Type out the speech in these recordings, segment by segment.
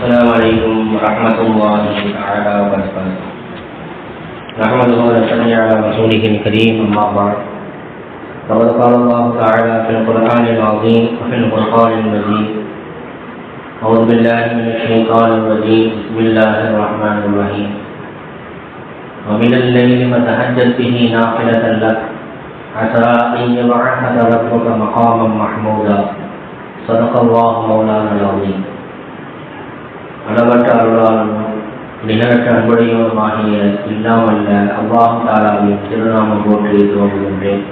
السلام عليكم ورحمة الله تعالى وبركاته. نحمده ونصلي على رسوله الكريم أما بعد. فقد قال الله تعالى في القرآن العظيم وفي القرآن المجيد أعوذ بالله من الشيطان الرجيم بسم الله الرحمن الرحيم. ومن الليل فتهجد به نافلة لك عسى أن يبعثك ربك مقاما محمودا. صدق الله مولانا العظيم. நிகரற்ற அன்புடையவருமாகிய இல்லாமல்ல அல்லாஹ் தாலாவின் திருநாம போற்றி துவங்குகின்றேன்.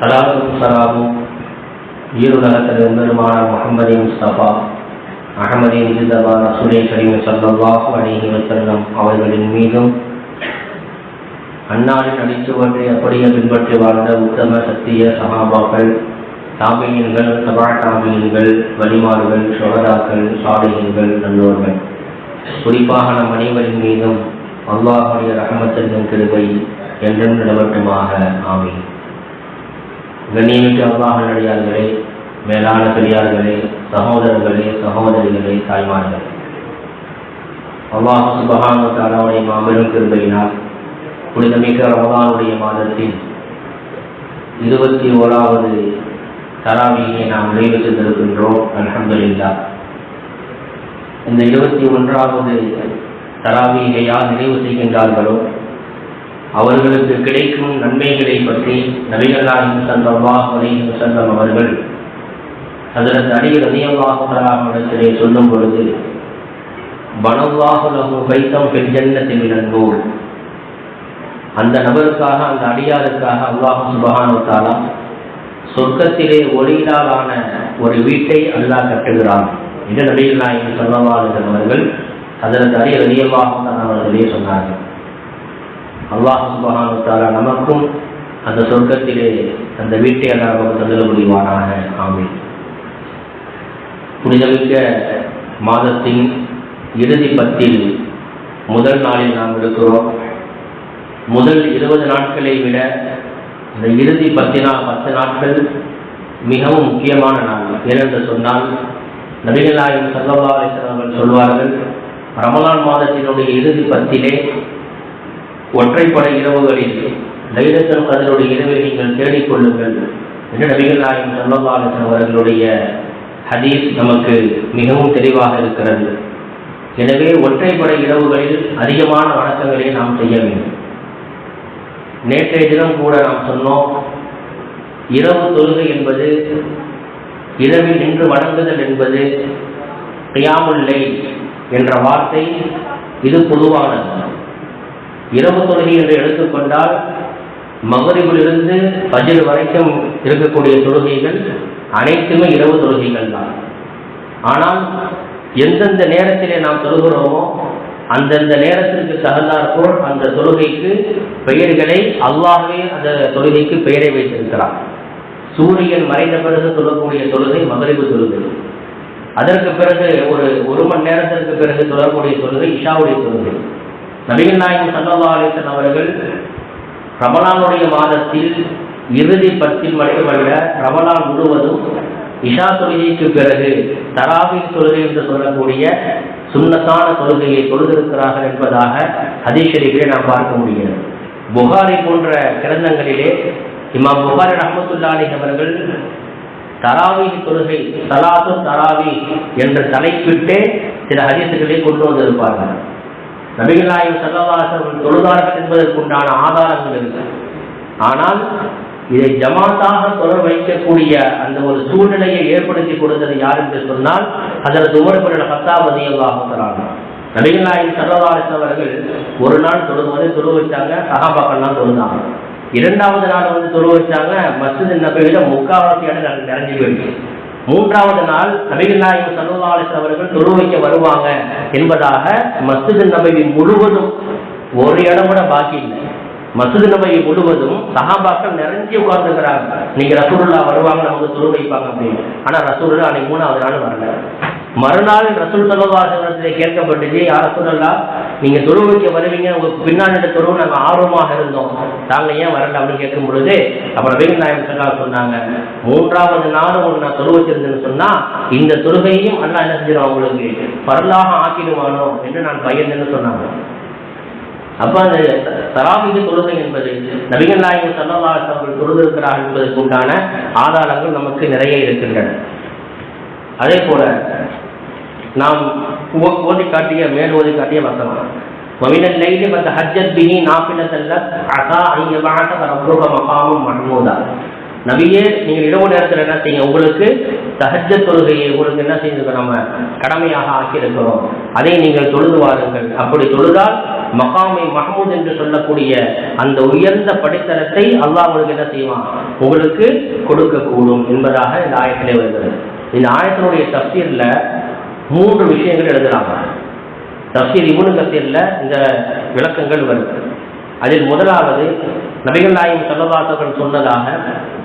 சலாமும் சலாமும் ஈருலகத்தில் பெருமான முகமது முஸ்தபா அகமதி முஜிதபா ரசூலை கரீம் சல்லாஹு அலிஹி வசல்லம் அவர்களின் மீதும் அன்னாரின் அடிச்சுவற்றை அப்படியே பின்பற்றி வாழ்ந்த உத்தம சத்திய சகாபாக்கள் தாபியன்கள் சபா தாபியன்கள் வழிமாறுகள் சுகதாக்கள் சாலையன்கள் நல்லோர்கள். குறிப்பாக நம் அனைவரின் மீதும் அல்லாஹுடைய ரகமத்தின் கிருபை என்றும் நிலவட்டுமாக. ஆமி கண்ணியமிக்க அல்லாஹ் நடிகார்களே மேலான பெரியார்களே சகோதரர்களே சகோதரிகளே தாய்மார்களே. அல்லாஹ் சுபஹானு தாலாவுடைய மாபெரும் கிருபையினால் புனிதமிக்க ரமதானுடைய மாதத்தில் இருபத்தி ஓராவது தராவியை நாம் நிறைவு செய்திருக்கின்றோம். அல்ஹம்துலில்லா இந்த இருபத்தி ஒன்றாவது தராவியை யார் நிறைவு செய்கின்றார்களோ? அவர்களுக்கு கிடைக்கும் நன்மைகளை பற்றி நபிகள்நாயகம் சல்லல்லாஹ் அலைஹி வஸல்லம் அவர்கள் ஹஜரத் அலி ரலியல்லாஹு சொல்லும் பொழுது பனல்லாஹு பைத்தம் ஃபில் ஜன்னத்தி அந்த நபருக்காக அந்த அடியாருக்காக அல்லாஹ் சுபஹானு சொர்க்கத்திலே ஒளியினாலான ஒரு வீட்டை அல்லாஹ் கட்டுகிறான். என்று நபிகள் நாயகம் சொல்லவாளர்கள் அவர்கள் அதற்கு அடி ரலியல்லாஹு அவர்களே சொன்னார்கள். அல்லாஹ் சுபஹானு நமக்கும் அந்த சொர்க்கத்திலே அந்த வீட்டை அல்லாஹ் நமக்கு தந்துட முடிவானாக ஆமீன். புனிதமிக்க மாதத்தின் இறுதி பத்தில் முதல் நாளில் நாம் இருக்கிறோம் முதல் இருபது நாட்களை விட இந்த இறுதி பத்து நாள் பத்து நாட்கள் மிகவும் முக்கியமான நாள். ஏனென்று சொன்னால் நபிகளாயும் சல்லவாசர்கள் சொல்வார்கள் ரமலான் மாதத்தினுடைய இறுதி பத்திலே ஒற்றைப்படை இரவுகளில் லைலத்தல் கதருடைய இரவை நீங்கள் தேடிக்கொள்ளுங்கள் என்று நபிகள் நாயகம் சல்லவாசன் அவர்களுடைய ஹதீஸ் நமக்கு மிகவும் தெளிவாக இருக்கிறது. எனவே ஒற்றைப்படை இரவுகளில் அதிகமான வணக்கங்களை நாம் செய்ய வேண்டும். நேற்றைய தினம் கூட நாம் சொன்னோம் இரவு தொழுகை என்பது இரவில் நின்று வணங்குதல் என்பது கியாமுல்லை என்ற வார்த்தை இது பொதுவானது. இரவு தொழுகை என்று எடுத்துக்கொண்டால் மகரிபிலிருந்து பஜிர் வரைக்கும் இருக்கக்கூடிய தொழுகைகள் அனைத்துமே இரவு தொழுகைகள் தான். ஆனால் எந்தெந்த நேரத்திலே நாம் தொழுகிறோமோ அந்தந்த நேரத்திற்கு தகுந்தாற்போல் அந்த தொழுகைக்கு பெயர்களை அல்லாஹே அந்த தொழுகைக்கு பெயரை வைத்திருக்கிறார். சூரியன் மறைந்த பிறகு தொழக்கூடிய தொழுகை மகரிபு தொழுகை அதற்கு பிறகு ஒரு ஒரு மணி நேரத்திற்கு பிறகு சொல்லக்கூடிய தொழுகை இஷாவுடைய தொழுகை நபிகள் நாயகம் சல்லா அலிசன் அவர்கள் ரமலானுடைய மாதத்தில் இறுதி பத்தில் மட்டுமல்ல ரமலான் முழுவதும் இஷா தொழுகைக்கு பிறகு தராபின் தொழுகை என்று சொல்லக்கூடிய சுண்ணத்தான தொழுகையை தொழுதிருக்கிறார்கள் என்பதாக ஹதீஷரிகளை நாம் பார்க்க முடிகிறது. புகாரி போன்ற கிரந்தங்களிலே இமாம் புகாரி ரஹமத்துல்லாலி அவர்கள் தராவி தொழுகை சலாத்து தராவி என்ற தலைப்பிட்டே சில ஹதீசுகளை கொண்டு வந்திருப்பார்கள். நபிகள் நாயகம் சல்லவாசர்கள் தொழுதார்கள் என்பதற்குண்டான ஆதாரங்கள் இருக்கு ஆனால் இதை ஜமாத்தாக தொடர் வைக்கக்கூடிய அந்த ஒரு சூழ்நிலையை ஏற்படுத்தி கொடுத்தது யார் என்று சொன்னால் அதற்கு உமர்புரில் பத்தாவது அல்லாஹாங்க நபிகள் நாயகம் சல்லவாசன் அவர்கள் ஒரு நாள் தொழுவது தொழு வச்சாங்க சகாபாக்கள்லாம் தொழுந்தாங்க இரண்டாவது நாள் வந்து தொழு வச்சாங்க மசித் நபையில முக்காவாசி இடம் நிறைஞ்சு போயிடுச்சு. மூன்றாவது நாள் நபிகள் நாயகம் சல்லுவாலிஸ் அவர்கள் தொழு வைக்க வருவாங்க என்பதாக மசித் நபி முழுவதும் ஒரு இடம் கூட பாக்கி இல்லை. மசித் நபை முழுவதும் சகாபாக்கள் நிறைஞ்சு உட்கார்ந்துக்கிறாங்க நீங்க ரசூருல்லா வருவாங்க நமக்கு தொழு வைப்பாங்க அப்படின்னு. ஆனா ரசூருல்லா அன்னைக்கு மூணாவது நாள் வரல. மறுநாள் ரசூல் சலவாசனத்திலே கேட்கப்பட்டுச்சு யார சொல்லலாம் நீங்க தொழுவைக்கு வருவீங்க உங்களுக்கு பின்னாடி தொழுவு நாங்கள் ஆர்வமாக இருந்தோம். நாங்க ஏன் வரல? அப்படின்னு கேட்கும் பொழுது அப்புறம் வேகு நாயகம் சொல்லா சொன்னாங்க மூன்றாவது நாள் உங்களுக்கு நான் தொழு வச்சிருந்தேன்னு சொன்னா இந்த தொழுகையும் அல்லா என்ன செஞ்சிடும் அவங்களுக்கு பரலாக ஆக்கிடுவானோ? என்று நான் பயந்தேன்னு சொன்னாங்க. அப்ப அந்த தராபிக தொழுகை என்பது நபிகள் நாயகம் சல்லல்லாஹு அவர்கள் தொழுதிருக்கிறார்கள் என்பதற்கு உண்டான ஆதாரங்கள் நமக்கு நிறைய இருக்கின்றன. அதே போல நாம் ஓ- ஓதி காட்டிய மேல் ஓதி காட்டிய வசனம் ومن الليل فتهجد به نافلة لك عسى أن يبعثك ربك مقاما محمودا நபியே நீங்க இரவு நேரத்தில் என்ன செய்யுங்க உங்களுக்கு தஹஜ்ஜ தொழுகையை உங்களுக்கு என்ன செய்திருக்கோம் நம்ம கடமையாக ஆக்கியிருக்கிறோம் அதை நீங்கள் தொழுது வாருங்கள் அப்படி தொழுதால் மகாமை மஹமூத் என்று சொல்லக்கூடிய அந்த உயர்ந்த படித்தரத்தை அல்லாஹ் உங்களுக்கு என்ன செய்வான் உங்களுக்கு கொடுக்கக்கூடும் என்பதாக இந்த ஆயத்திலே வருகிறது இந்த ஆயத்தினுடைய தப்சீர்ல மூன்று விஷயங்கள் எழுதுறாங்க. தப்சீர் இவனு கசீர்ல இந்த விளக்கங்கள் வருது. அதில் முதலாவது நபிகள் நாயகம் சொல்லதாசர்கள் சொன்னதாக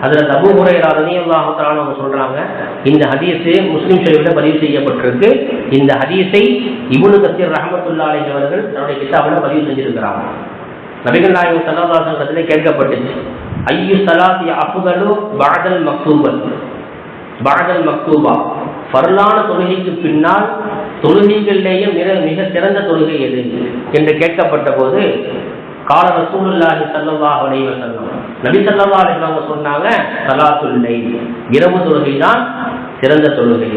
அதில் தபு முறையில் ரனியல்லாஹாலும் அவங்க சொல்றாங்க. இந்த ஹதீஸு முஸ்லீம் ஷரீஃபில் பதிவு செய்யப்பட்டிருக்கு. இந்த ஹதீஸை இவனு கசீர் ரஹமத்துல்லா அவர்கள் தன்னுடைய கிட்டாவில் பதிவு செஞ்சிருக்கிறாங்க. நபிகள் நாயகம் சல்லவாசகத்திலே கேட்கப்பட்டுச்சு. ஐயு சலாத்தி அஃபுகலு பாடல் மக்தூபல் பாடல் மக்தூபா. பரலான தொழுகைக்கு பின்னால் தொழுகைகளிலேயே மிக மிக சிறந்த தொழுகை எது? என்று கேட்கப்பட்ட போது கால ரசூலுல்லாஹி ஸல்லல்லாஹு அலைஹி நபி ஸல்லல்லாஹு சொன்னாங்க சலாத்துல்லை இரவு தொழுகை தான் சிறந்த தொழுகை.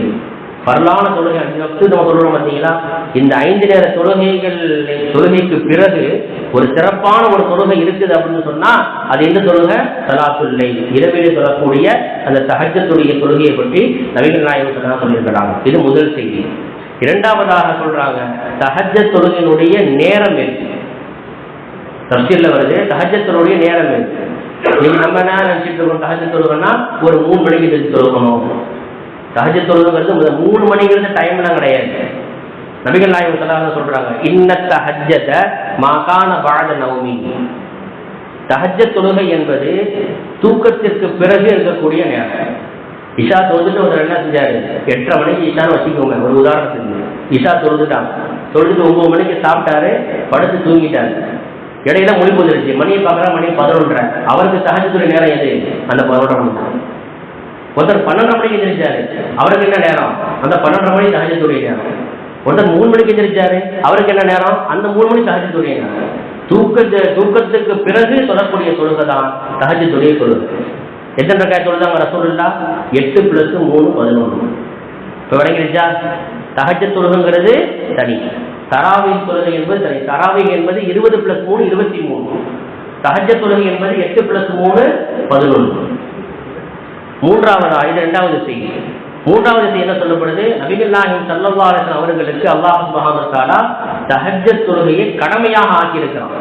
வரலான தொழுகை அஞ்சு நம்ம சொல்றோம் பார்த்தீங்களா இந்த ஐந்து நேர தொழுகைகள் தொழுகைக்கு பிறகு ஒரு சிறப்பான ஒரு தொழுகை இருக்குது அப்படின்னு சொன்னா அது எந்த தொழுகை? சலாத்துல்லை இரவிலே சொல்லக்கூடிய அந்த சகஜத்துடைய தொழுகையை பற்றி நவீன நாயகம் சொல்லியிருக்கிறாங்க. இது முதல் செய்தி. இரண்டாவதாக சொல்றாங்க சகஜ தொழுகையினுடைய நேரம் இருக்கு தப்சீல்ல வருது. சகஜத்தினுடைய நேரம் இருக்கு நீங்க நம்ம என்ன நினைச்சிட்டு இருக்கோம்? சகஜ தொழுகைன்னா ஒரு மூணு மணிக்கு தொழுகணும். சஹஜ தொழுகைங்கிறது முதல் மூணு மணிங்கிறது டைம்லாம் கிடையாது. நபிகள் நாயகம் சொல்லாத சொல்றாங்க இன்ன தஹஜத மாகாண பாத நவமி தஹஜ தொழுகை என்பது தூக்கத்திற்கு பிறகு இருக்கக்கூடிய நேரம். இஷா தொழுதுட்டு அவர் என்ன செஞ்சாரு? எட்டரை மணிக்கு இஷான்னு வச்சுக்கோங்க ஒரு உதாரணத்துக்கு. இஷா தொழுதுட்டான். தொழுதுட்டு ஒன்பது மணிக்கு சாப்பிட்டாரு படுத்து தூங்கிட்டாரு. இடையில மொழி வந்துருச்சு. மணியை பார்க்குறா மணி பதினொன்றரை. அவருக்கு சகஜத்துறை நேரம் எது? அந்த பதினொன்றரை மணி தான். ஒருத்தர் பன்னெண்டரை மணிக்கு எந்திரிச்சாரு. அவருக்கு என்ன நேரம்? அந்த பன்னெண்டரை மணி சகஜத்துடைய நேரம். ஒருத்தர் மூணு மணிக்கு எந்திரிச்சாரு. அவருக்கு என்ன நேரம்? அந்த மூணு மணி சகஜத்துடைய நேரம். தூக்கத்து தூக்கத்துக்கு பிறகு சொல்லக்கூடிய தொழுகை தான் சகஜத்துடைய தொழுகை எத்தனை ரக்காய் தொழுதாங்க ரசூலுல்லா? எட்டு பிளஸ் மூணு பதினொன்று. இப்போ விளங்கிருச்சா? சகஜ தொழுகைங்கிறது தனி. தராவின் தொழுகை என்பது தனி. தராவின் என்பது இருபது பிளஸ் மூணு இருபத்தி மூணு. சகஜ தொழுகை என்பது எட்டு பிளஸ் மூணு பதினொன்று. மூன்றாவது இது இரண்டாவது செய்தி. மூன்றாவது செய்தி என்ன சொல்லப்படுது? நபிகள் நாயகம் அவர்களுக்கு அல்லாஹ் சுப்ஹானஹு வ தஆலா தொழுகையை கடமையாக ஆக்கியிருக்கிறான்.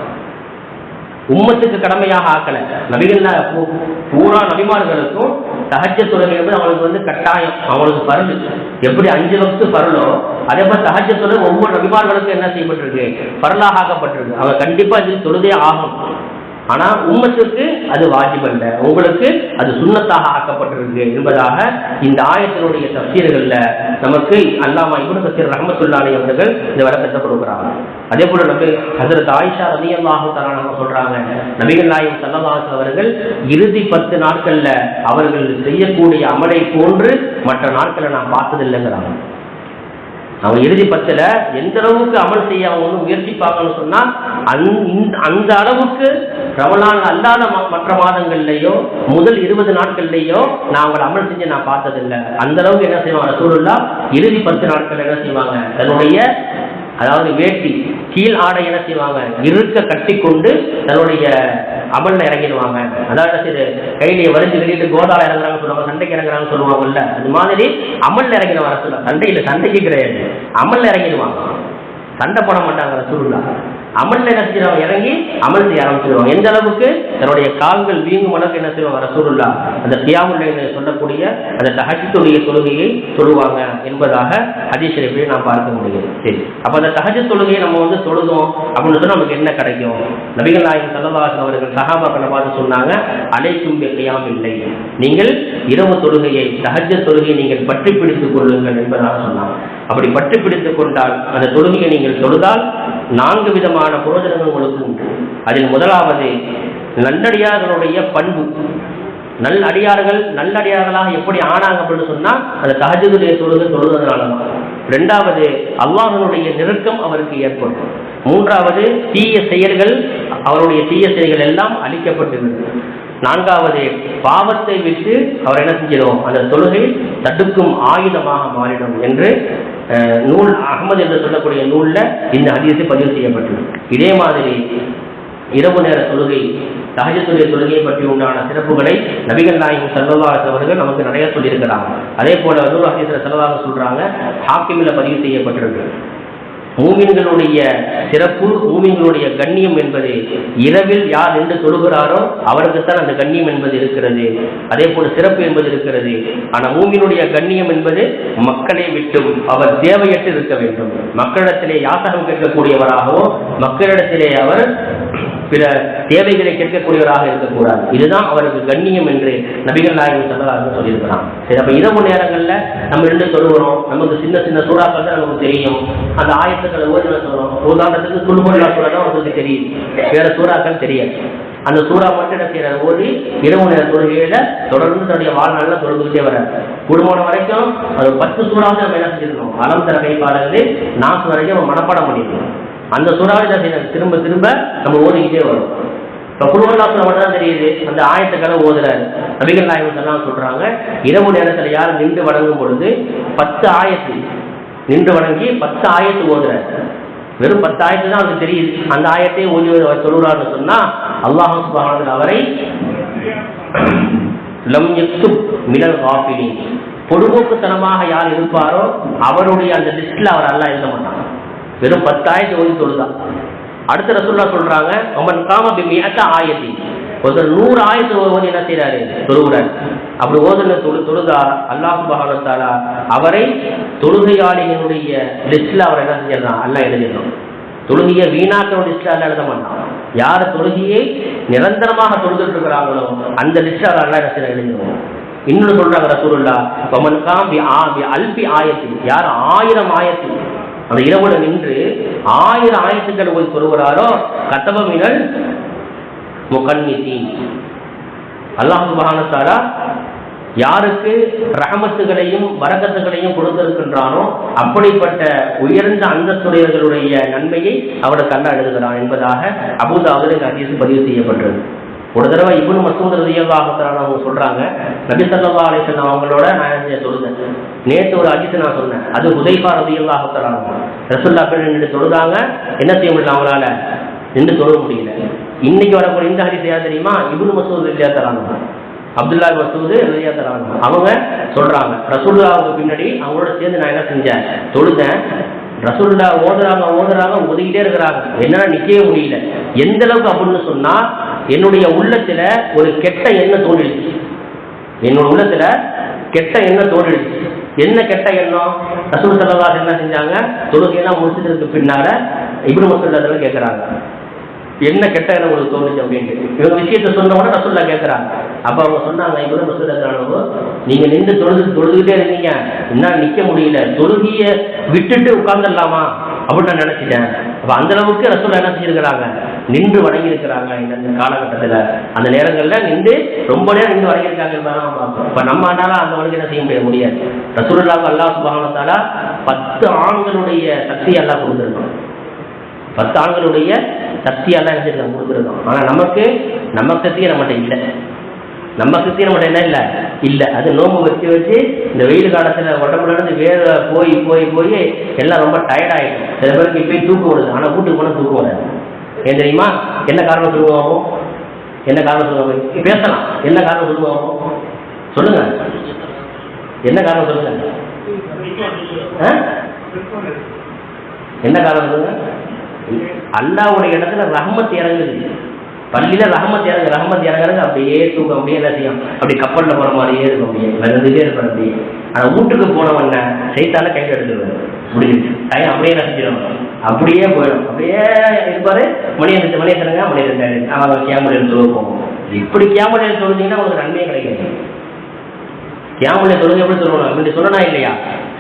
உம்மத்துக்கு கடமையாக ஆக்கல. நபிகள் பூ- பூரா நபிமார்களுக்கும் தஹஜ்ஜ தொழுகை என்பது அவங்களுக்கு வந்து கட்டாயம். அவங்களுக்கு பருள் எப்படி அஞ்சு வகுத்து பருளோ அதே மாதிரி தஹஜ்ஜ தொழுகை ஒவ்வொரு நபிமார்களுக்கும் என்ன செய்யப்பட்டிருக்கு? பரலாக ஆக்கப்பட்டிருக்கு அவன் கண்டிப்பா இது தொழுதே ஆகும் ஆனா உம்மத்துக்கு அது வாஜிபல்ல உங்களுக்கு அது சுண்ணத்தாக ஆக்கப்பட்டிருக்கு என்பதாக இந்த ஆயத்தினுடைய தப்சீர்கள்ல நமக்கு அல்லாமா இப்னு கசீர் ரஹமத்துல்லாஹி அவர்கள் இந்த விளக்கத்தை கொடுக்குறாங்க அதே போல நம்ம ஹசரத் ஆயிஷா ரலியல்லாஹு தஆலா சொல்றாங்க நபிகள் நாயம் ஸல்லல்லாஹு அவர்கள் இறுதி பத்து நாட்கள்ல அவர்கள் செய்யக்கூடிய அமலை போன்று மற்ற நாட்களை நான் பார்த்ததில்லைங்கிறாங்க. அவங்க இறுதி பத்தில் எந்த அளவுக்கு அமல் செய்ய அவங்க வந்து முயற்சி பார்க்கணும்னு சொன்னா அந்த அந்த அளவுக்கு ரமலான் அல்லாத மற்ற மாதங்கள்லையோ முதல் இருபது நாட்கள்லையோ நான் அவங்களை அமல் செஞ்சு நான் பார்த்ததில்லை. அந்த அளவுக்கு என்ன செய்வாங்க? ரசூலுல்லா இறுதி பத்து நாட்கள் என்ன செய்வாங்க? தன்னுடைய அதாவது வேட்டி கீழ் ஆடை என்ன செய்வாங்க? இருக்க கட்டி கொண்டு தன்னுடைய அமல்ல இறங்கிடுவாங்க. அதாவது சரி கைலியை வரைஞ்சு வெளியிட்டு கோதால இறங்குறாங்க சொல்லுவாங்க சண்டைக்கு இறங்குறாங்க சொல்லுவாங்கல்ல அது மாதிரி அமல்ல இறங்கிடுவாங்க சொல்ல சண்டையில் சண்டைக்கு கிடையாது. அமல் இறங்கிடுவாங்க. சண்டை போட மாட்டாங்க ரசூலுல்லா. அமல் என்ன செய்யறவங்க இறங்கி அமல் செய்ய ஆரம்பிச்சிருவாங்க. எந்த அளவுக்கு? தன்னுடைய கால்கள் வீங்கும் அளவுக்கு என்ன செய்வாங்க? ரசூருல்லா அந்த தியாமுல்லை சொல்லக்கூடிய அந்த தஹஜத்துடைய தொழுகையை தொழுவாங்க என்பதாக ஹதீஸ் நாம் பார்க்க முடியும். சரி. அப்ப அந்த தஹஜ தொழுகையை நம்ம வந்து தொழுதோம் அப்படின்னு சொன்னா நமக்கு என்ன கிடைக்கும்? நபிகள் நாயகம் சல்லல்லாஹு அவர்கள் சகாபாக்களை பார்த்து சொன்னாங்க அலைக்கும் கியாம் இல்லை. நீங்கள் இரவு தொழுகையை தகஜ தொழுகையை நீங்கள் பற்றி பிடித்துக் கொள்ளுங்கள் என்பதாக சொன்னாங்க. அப்படி பற்றி பிடித்துக் கொண்டால் அந்த தொழுகையை நீங்கள் தொழுதால் நான்கு விதமான புரோஜனங்கள் உங்களுக்கு உண்டு. அதில் முதலாவது நல்லடியார்களுடைய பண்பு. நல் அடியார்கள் நல்லடியார்களாக எப்படி ஆனாங்க அப்படின்னு சொன்னால் அந்த தகஜதுடைய தொழுகை தொழுவதனால ரெண்டாவது அல்லாஹனுடைய நெருக்கம் அவருக்கு ஏற்படும். மூன்றாவது தீய செயல்கள் அவருடைய தீய செயல்கள் எல்லாம் அழிக்கப்பட்டு நான்காவது பாவத்தை விட்டு அவர் என்ன செஞ்சிடும்? அந்த தொழுகை தடுக்கும் ஆயுதமாக மாறிடும் என்று நூல் அகமது என்று சொல்லக்கூடிய நூலில் இந்த அதிகத்தை பதிவு செய்யப்பட்டுள்ளது. இதே மாதிரி இரவு நேர தொழுகை தஹஜத்துடைய தொழுகையை பற்றி உண்டான சிறப்புகளை நபிகள் நாயகம் செல்வதாக அவர்கள் நமக்கு நிறைய சொல்லியிருக்கிறாங்க. அதே போல நூறு ஹதீஸில் செல்வதாக சொல்றாங்க ஹாக்கிமில் பதிவு செய்யப்பட்டிருக்கு மூமின்களுடைய சிறப்பு மூமின்களுடைய கண்ணியம் என்பது இரவில் யார் நின்று தொழுகிறாரோ அவருக்குத்தான் அந்த கண்ணியம் என்பது இருக்கிறது. அதே போல சிறப்பு என்பது இருக்கிறது. ஆனால் மூமினுடைய கண்ணியம் என்பது மக்களை விட்டும் அவர் தேவையற்று இருக்க வேண்டும். மக்களிடத்திலே யாசகம் கேட்கக்கூடியவராகவோ மக்களிடத்திலே அவர் பிற தேவைகளை கேட்கக்கூடியவராக இருக்கக்கூடாது. இதுதான் அவருக்கு கண்ணியம் என்று நபிகள் நாயகம் சொன்னதாக சொல்லியிருக்கிறான் சரி அப்ப இரவு நேரங்கள்ல நம்ம இருந்து சொல்லுவோம் நமக்கு சின்ன சின்ன சூறாக்கள் தான் நமக்கு தெரியும். அந்த ஆயத்துக்களை ஓதுன சொல்றோம். உதாரணத்துக்கு குழுமல்லா சூறா தான் உங்களுக்கு தெரியும். வேற சூறாக்கள் தெரியாது. அந்த சூறா மட்டும் என்ன ஓடி இரவு நேர தொழுகையில தொடர்ந்து தன்னுடைய வாழ்நாளில் தொழுதுகிட்டே வர குடும்பம் வரைக்கும் அது பத்து சூறாவது நம்ம என்ன செஞ்சிருக்கணும்? அலம் தர கைப்பாளர்களே நாசு வரைக்கும் நம்ம மனப்பாடம் பண்ணிருக்கணும். அந்த சூறாவை தான் திரும்ப திரும்ப நம்ம ஓடிக்கிட்டே வரும். இப்போ குருவல்லாசுல மட்டும் தான் தெரியுது. அந்த ஆயத்துக்களை ஓதுறாரு. நபிகள் நாயகம் எல்லாம் சொல்றாங்க இரவு நேரத்துல யார் நின்று வணங்கும் பொழுது பத்து ஆயத்து நின்று வணங்கி பத்து ஆயத்து ஓதுறாரு. வெறும் பத்து ஆயத்து தான் அவருக்கு தெரியுது. அந்த ஆயத்தை ஓதி அவர் சொல்லுறாருன்னு சொன்னா அல்லாஹ் அவரை லம் எத்து மினல் காஃபிலின். பொதுபோக்குத்தனமாக யார் இருப்பாரோ அவருடைய அந்த லிஸ்ட்ல அவர் அல்லா எழுத மாட்டாங்க வெறும் பத்தாயிரத்தி ஓதி தொழுதான் அடுத்த ரசூல்லா சொல்றாங்க அவன் காம பிமியத்த ஆயத்தி. ஒருத்தர் நூறு ஆயிரத்து ஓதி என்ன செய்யறாரு தொழுகிறார். அப்படி ஓதுன தொழு தொழுதா அல்லாஹ் சுபஹானத்தாலா அவரை தொழுகையாளிகளுடைய லிஸ்ட்ல அவர் என்ன செஞ்சிடலாம் அல்லா எழுதிடணும் தொழுகையை வீணாக்க லிஸ்ட்ல அல்ல எழுத மாட்டான். யார் தொழுகையை நிரந்தரமாக தொழுதுட்டு இருக்கிறாங்களோ அந்த லிஸ்ட்ல அவர் அல்லா என்ன செய்ய எழுதிடணும் இன்னொன்று சொல்றாங்க ரசூருல்லா பமன் காம்பி ஆபி அல்பி ஆயத்தி. யார் ஆயிரம் ஆயத்தி? அந்த இரவுல நின்று ஆயிரம் ஆயத்துக்கள் போய் சொல்கிறாரோ கத்தபமினல் முகன்னிதி அல்லாஹ் சாரா யாருக்கு ரகமத்துகளையும் வரகத்துகளையும் கொடுத்திருக்கின்றானோ அப்படிப்பட்ட உயர்ந்த அந்தஸ்துடையவர்களுடைய நன்மையை அவருக்கு அல்ல எழுதுகிறான் என்பதாக அபுதாவது அதிசு பதிவு செய்யப்பட்டது ஒரு தடவை இப்னு மசூத் ரதியல்லாஹுத்தரான அவங்க சொல்றாங்க நபி ஸல்லல்லாஹு அவங்களோட நான் இங்க தொழுதேன் நேற்று ஒரு அஜித் நான் சொன்னேன். அது ஹுதைஃபா ரதியல்லாஹுத்தரான ரசுல்லா பேர் நின்று தொழுதாங்க என்ன செய்ய முடியல அவங்களால? நின்று தொழ முடியல. இன்னைக்கு வரக்கூடிய இந்த ஹதீஸ் யார் தெரியுமா? இப்னு மசூத் தராங்க அப்துல்லா மசூது ரதியா தராங்க அவங்க சொல்றாங்க ரசுல்லாவுக்கு பின்னாடி அவங்களோட சேர்ந்து நான் என்ன செஞ்சேன்? தொழுதேன். ரசுல்லா ஓதுறாங்க ஓதுறாங்க ஒதுகிட்டே இருக்கிறாங்க. என்னால நிக்கவே முடியல. எந்த அளவுக்கு அப்படின்னு சொன்னா என்னுடைய உள்ளத்துல ஒரு கெட்ட எண்ணம் தோன்றிடுச்சு. என்னோட உள்ளத்துல கெட்ட எண்ணம் தோன்றிடுச்சு. என்ன கெட்ட எண்ணம்? ரசூல் சல்லல்லாஹு என்ன செஞ்சாங்க? தொழுகையெல்லாம் முடிச்சதுக்கு பின்னால இப்னு மசூத் அதெல்லாம் கேட்குறாங்க என்ன கெட்ட இடம் உங்களுக்கு தோணுச்சு அப்படின்ட்டு. இவங்க விஷயத்த சொன்ன ரசுல்லா ரசூல்லா கேட்கறாங்க அப்ப அவங்க சொன்னாங்க இவரு ரசூல்லாவோ நீங்க நின்று தொழுது தொழுதுகிட்டே இருந்தீங்க என்னால் நிக்க முடியல. தொழுகியை விட்டுட்டு உட்கார்ந்துடலாமா? அப்படின்னு நான் நினைச்சிட்டேன். அப்ப அந்த அளவுக்கு ரசூல்லா என்ன செஞ்சிருக்கிறாங்க? நின்று வணங்கி இருக்கிறாங்க இந்த காலகட்டத்துல. அந்த நேரங்கள்ல நின்று ரொம்ப நேரம் நின்று வணங்கியிருக்காங்க என்பதான் இப்ப நம்ம ஆனாலும் அந்த வழக்கு என்ன செய்ய முடியாது. முடியாது ரசூலுல்லாவுக்கு அல்லாஹ் சுபஹானத்தாலா பத்து ஆண்களுடைய சக்தியை எல்லாம் கொடுத்துருக்கோம் பத்து ஆண்களுடைய சக்தியெல்லாம் எடுத்துருக்காங்க கொடுத்துருக்கோம் ஆனால் நமக்கு நம்ம சக்தியை நம்மகிட்ட இல்லை. நம்ம சக்தி நம்மகிட்ட என்ன இல்லை? இல்லை. அது நோம்பு வச்சு வச்சு இந்த வெயில் காலத்தில் உடம்புல இருந்து வேறு போய் போய் போய் எல்லாம் ரொம்ப டயர்ட் சில பேருக்கு போய் தூக்கம் விடுது ஆனால் வீட்டுக்கு போனால் தூக்கம் வராது. ஏன் தெரியுமா? என்ன காரணம் சொல்லுவோம் என்ன காரணம் சொல்லுவாங்க? பேசலாம். என்ன காரணம் சொல்லுவோம் சொல்லுங்க. என்ன காரணம் சொல்லுங்க? ஆ? என்ன காரணம் சொல்லுங்க? அல்லாவுடைய இடத்துல ரஹமத் இறங்குது. பள்ளியில ரஹமத் இறங்கு ரஹமத் இறங்குறது அப்படியே தூக்கம் அப்படியே என்ன செய்யும் அப்படி கப்பல்ல போற மாதிரியே இருக்கும் அப்படியே. விழுந்துட்டே இருப்பார் அப்படி ஆனா வீட்டுக்கு போனவன செய்தால கையில் எடுத்துருவாரு. முடிஞ்சிச்சு டைம் அப்படியே நசிச்சிடும் அப்படியே போயிடும். அப்படியே இருப்பாரு. மணி எடுத்து மணி எடுத்துருங்க மணி எடுத்தாரு அவங்க கேமரா எடுத்து போகும் இப்படி கேமரா தொழுந்தீங்கன்னா உங்களுக்கு நன்மையே கிடைக்காது. கேமரா சொல்லுங்க எப்படி சொல்லணும் அப்படி சொல்லணும் இல்லையா?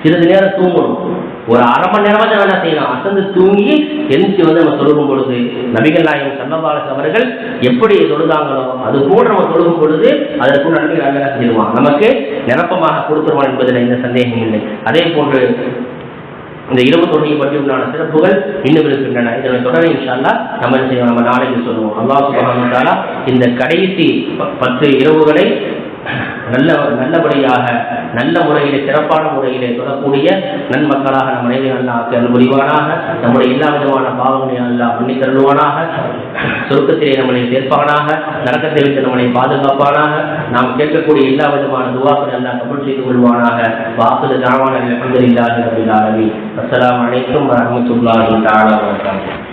சிறிது நேரம் தூங்கணும். ஒரு அரை மணி நேரமா தான் வேலை செய்யலாம் அசந்து தூங்கி எந்திரிச்சு வந்து நம்ம தொழுகும் பொழுது நபிகள் நாயகம் சல்லபாலஸ் அவர்கள் எப்படி தொழுதாங்களோ அது கூட நம்ம தொழுகும் பொழுது அதற்கு நன்மை நல்லா செஞ்சிருவான் நமக்கு நிரப்பமாக கொடுத்துருவான் என்பதில் எந்த சந்தேகம் இல்லை. அதே போன்று இந்த இரவு தொழுகை பற்றி உண்டான சிறப்புகள் இன்னும் இருக்கின்றன. இதனை தொடர இன்ஷால்லா நம்ம செய்வோம்? நம்ம நாளைக்கு சொல்லுவோம். அல்லாஹ் சுப்ஹானஹு இந்த கடைசி ப- பத்து இரவுகளை நல்ல நல்லபடியாக நல்ல முறையிலே சிறப்பான முறையிலே தொடரக்கூடிய நன்மக்களாக நம் அனைவரும் அல்லா அனுபவிவானாக நம்முடைய எல்லா விதமான பாவங்களையும் அல்லா பண்ணி தருவானாக சுருக்கத்திலே நம்மளை சேர்ப்பானாக நரக்கத்தை விட்டு நம்மளை பாதுகாப்பானாக நாம் கேட்கக்கூடிய எல்லா விதமான துவாக்களை அல்லா கபூல் செய்து கொள்வானாக. வாக்குது தாவான அலமதுல்லாஹி ரபில் ஆலமீன். அஸ்ஸலாமு அலைக்கும் வரஹ்மத்துல்லாஹி தஆலா வபரகாத்துஹு